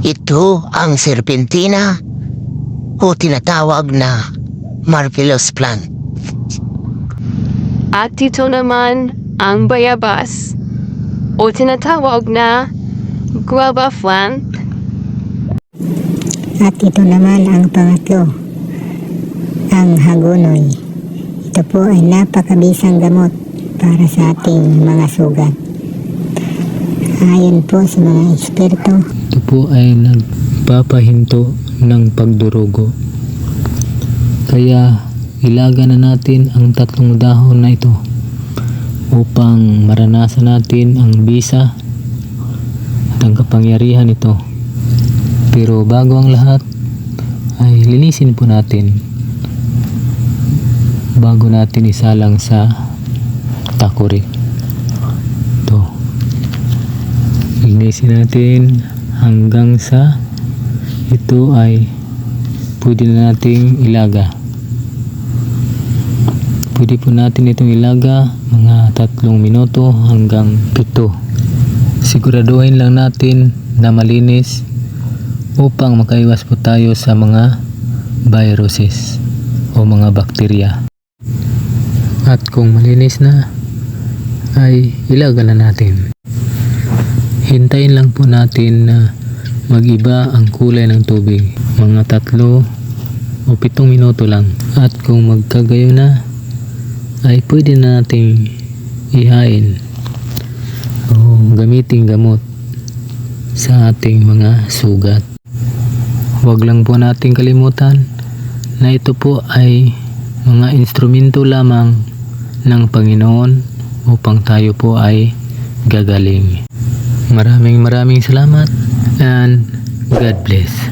Ito ang serpentina o tinatawag na marvelous plant. At ito naman ang bayabas o tinatawag na guava plant. At ito naman ang pangatlo, ang hagonoy. Ito po ay napakabisang gamot para sa ating mga sugat. Ayon po sa mga eksperto, po ay nagpapahinto ng pagdurugo. Kaya ilaga na natin ang tatlong dahon na ito upang maranasan natin ang bisa at ang kapangyarihan nito. Pero bago ang lahat ay linisin po natin bago natin isalang sa takuri. Ito. Linisin natin hanggang sa ito ay pwede na nating ilaga. Pwede po natin itong ilaga mga tatlong minuto hanggang pito. Siguraduhin lang natin na malinis upang makaiwas po tayo sa mga viruses o mga bakterya. At kung malinis na, ay ilaga na natin. Hintayin lang po natin na magiba ang kulay ng tubig. Mga tatlo o pitong minuto lang. At kung magkagayo na, ay pwede na nating ihain o gamiting gamot sa ating mga sugat. Huwag lang po nating kalimutan na ito po ay mga instrumento lamang ng Panginoon upang tayo po ay gagaling. Maraming maraming salamat and God bless.